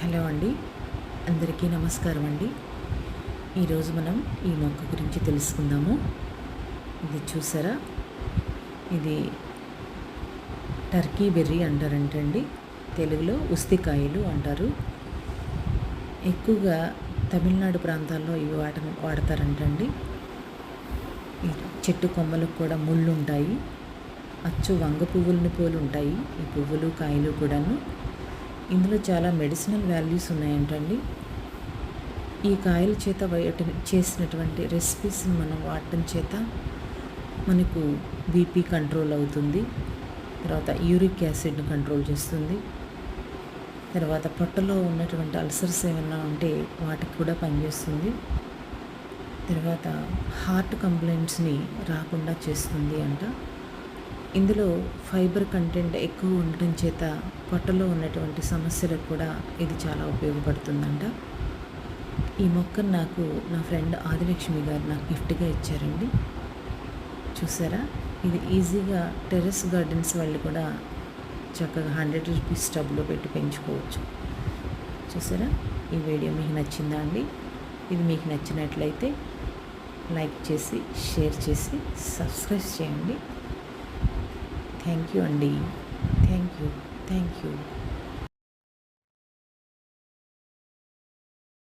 Hello అండి. అందరికీ నమస్కారం అండి. ఈరోజు మనం ఈ మొక్క గురించి తెలుసుకుందాము. ఇది చూసారా? ఇది టర్కీ బెర్రీ అంటారంటండి తెలుగులో ఉస్తికాయలు అంటారు. ఎక్కువగా తమిళనాడు ప్రాంతాల్లో ఇవి వాట వాడతారంటండి ఈ చెట్టు కొమ్మలకు కూడా ముళ్ళు ఉంటాయి అచ్చు వంగ పువ్వులని పోలు ఉంటాయి ఈ పువ్వులు కాయలు కూడాను. ఇందులో చాలా మెడిసినల్ వాల్యూస్ ఉన్నాయంటండి. ఈ కాయల చేత చేసినటువంటి రెసిపీస్ని మనం వాడటం చేత మనకు బీపీ కంట్రోల్ అవుతుంది. తర్వాత యూరిక్ యాసిడ్ని కంట్రోల్ చేస్తుంది. తర్వాత పొట్టలో ఉన్నటువంటి అల్సర్స్ ఏమైనా ఉంటే వాటికి కూడా పనిచేస్తుంది. తర్వాత హార్ట్ కంప్లైంట్స్ని రాకుండా చేస్తుంది అంట. ఇందులో ఫైబర్ కంటెంట్ ఎక్కువ ఉండటం చేత పొట్టలో ఉన్నటువంటి సమస్యలకు కూడా ఇది చాలా ఉపయోగపడుతుందంట. ఈ మొక్కను నాకు నా ఫ్రెండ్ ఆదిలక్ష్మి గారు నాకు గిఫ్ట్గా ఇచ్చారండి. చూసారా? ఇది ఈజీగా టెర్రస్ గార్డెన్స్ వాళ్ళు కూడా చక్కగా హండ్రెడ్ రూపీస్ టబ్లో పెట్టి పెంచుకోవచ్చు. చూసారా? ఈ వీడియో మీకు నచ్చిందా అండి? ఇది మీకు నచ్చినట్లయితే లైక్ చేసి షేర్ చేసి సబ్స్క్రైబ్ చేయండి. థ్యాంక్ యూ అండి థ్యాంక్ యూ థ్యాంక్ యూ